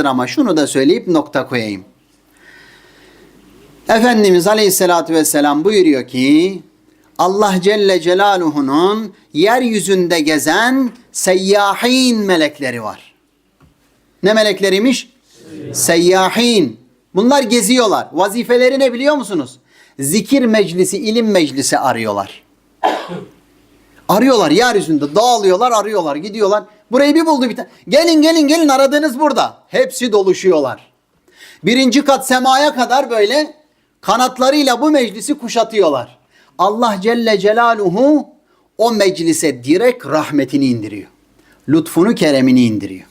haksızdır ama şunu da söyleyip nokta koyayım. Efendimiz Aleyhisselatü Vesselam buyuruyor ki Allah Celle Celaluhu'nun yeryüzünde gezen seyyahin melekleri var. Ne melekleriymiş? Seyyahin. Bunlar geziyorlar. Vazifeleri ne biliyor musunuz? Zikir meclisi, ilim meclisi arıyorlar. Arıyorlar yeryüzünde dağılıyorlar arıyorlar gidiyorlar. Burayı bir buldu bir tane. Gelin gelin gelin aradığınız burada. Hepsi doluşuyorlar. Birinci kat semaya kadar böyle kanatlarıyla bu meclisi kuşatıyorlar. Allah Celle Celaluhu o meclise direkt rahmetini indiriyor. Lütfunu keremini indiriyor.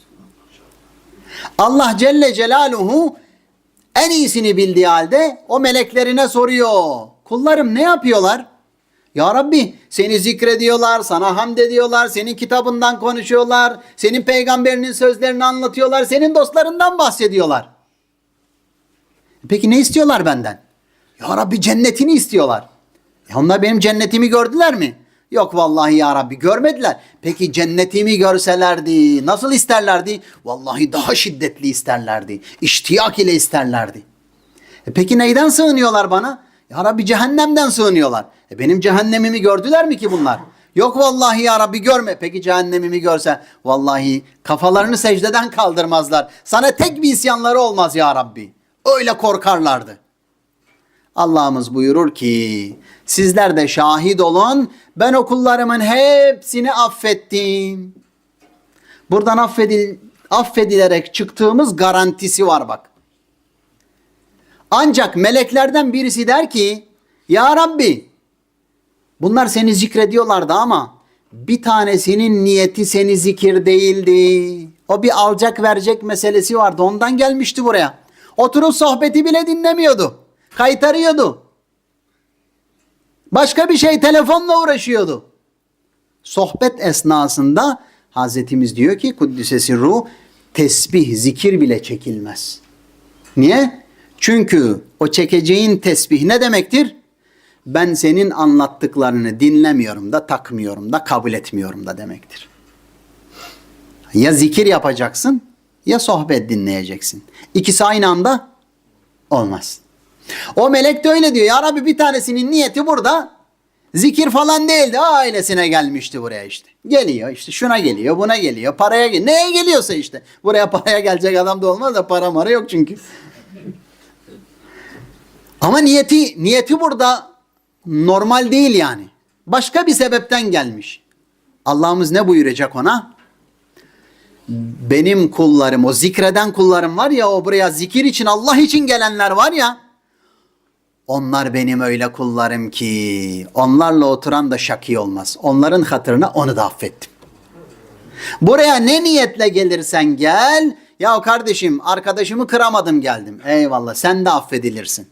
Allah Celle Celaluhu en iyisini bildiği halde o meleklerine soruyor. Kullarım ne yapıyorlar? Ya Rabbi seni zikrediyorlar, sana hamd ediyorlar, senin kitabından konuşuyorlar, senin peygamberinin sözlerini anlatıyorlar, senin dostlarından bahsediyorlar. Peki ne istiyorlar benden? Ya Rabbi cennetini istiyorlar. E onlar benim cennetimi gördüler mi? Yok vallahi ya Rabbi görmediler. Peki cennetimi görselerdi nasıl isterlerdi? Vallahi daha şiddetli isterlerdi. İştiyak ile isterlerdi. E peki neyden sığınıyorlar bana? Ya Rabbi cehennemden sığınıyorlar. E benim cehennemimi gördüler mi ki bunlar? Yok vallahi ya Rabbi görme. Peki cehennemimi görse vallahi kafalarını secdeden kaldırmazlar. Sana tek bir isyanları olmaz ya Rabbi. Öyle korkarlardı. Allah'ımız buyurur ki sizler de şahit olun ben okullarımın hepsini affettim. Buradan affedil, affedilerek çıktığımız garantisi var bak. Ancak meleklerden birisi der ki Ya Rabbi bunlar seni zikrediyorlardı ama bir tanesinin niyeti seni zikir değildi. O bir alacak verecek meselesi vardı ondan gelmişti buraya. Oturup sohbeti bile dinlemiyordu. Kaytarıyordu. Başka bir şey telefonla uğraşıyordu. Sohbet esnasında Hazretimiz diyor ki Kuddisesi ruh tesbih, zikir bile çekilmez. Niye? Çünkü o çekeceğin tesbih ne demektir? Ben senin anlattıklarını dinlemiyorum da takmıyorum da kabul etmiyorum da demektir. Ya zikir yapacaksın ya sohbet dinleyeceksin. İkisi aynı anda olmaz. O melek de öyle diyor. Ya Rabbi bir tanesinin niyeti burada zikir falan değildi. Ailesine gelmişti buraya işte. Geliyor işte şuna geliyor buna geliyor paraya geliyor. Neye geliyorsa işte. Buraya paraya gelecek adam da olmaz da para mara yok çünkü. Ama niyeti niyeti burada normal değil yani. Başka bir sebepten gelmiş. Allah'ımız ne buyuracak ona? Benim kullarım, o zikreden kullarım var ya, o buraya zikir için, Allah için gelenler var ya, onlar benim öyle kullarım ki, onlarla oturan da şaki olmaz. Onların hatırına onu da affettim. Buraya ne niyetle gelirsen gel, ya kardeşim arkadaşımı kıramadım geldim. Eyvallah sen de affedilirsin.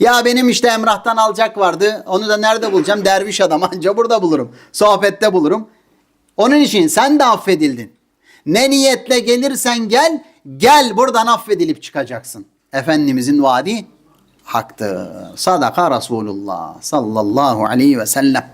Ya benim işte Emrah'tan alacak vardı. Onu da nerede bulacağım? Derviş adam anca burada bulurum. Sohbette bulurum. Onun için sen de affedildin. Ne niyetle gelirsen gel, gel buradan affedilip çıkacaksın. Efendimizin vaadi haktır. Sadaka Resulullah sallallahu aleyhi ve sellem.